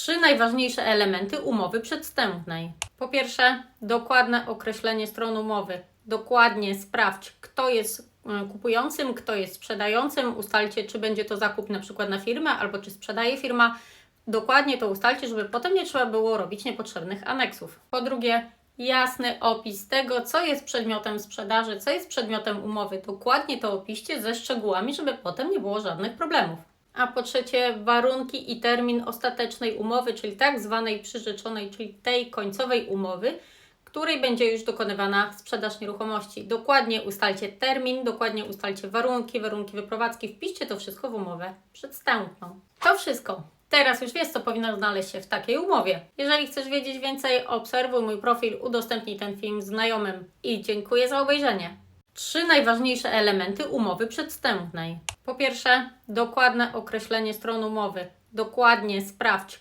Trzy najważniejsze elementy umowy przedstępnej. Po pierwsze, dokładne określenie stron umowy. Dokładnie sprawdź, kto jest e, kupującym, kto jest sprzedającym. Ustalcie, czy będzie to zakup na przykład na firmę, albo czy sprzedaje firma. Dokładnie to ustalcie, żeby potem nie trzeba było robić niepotrzebnych aneksów. Po drugie, jasny opis tego, co jest przedmiotem sprzedaży, co jest przedmiotem umowy. Dokładnie to opiście ze szczegółami, żeby potem nie było żadnych problemów. A po trzecie, warunki i termin ostatecznej umowy, czyli tak zwanej przyrzeczonej, czyli tej końcowej umowy, której będzie już dokonywana sprzedaż nieruchomości. Dokładnie ustalcie termin, dokładnie ustalcie warunki, warunki wyprowadzki, wpiszcie to wszystko w umowę przedstępną. To wszystko. Teraz już wiesz, co powinno znaleźć się w takiej umowie. Jeżeli chcesz wiedzieć więcej, obserwuj mój profil, udostępnij ten film znajomym i dziękuję za obejrzenie. Trzy najważniejsze elementy umowy przedstępnej. Po pierwsze, dokładne określenie stron umowy. Dokładnie sprawdź,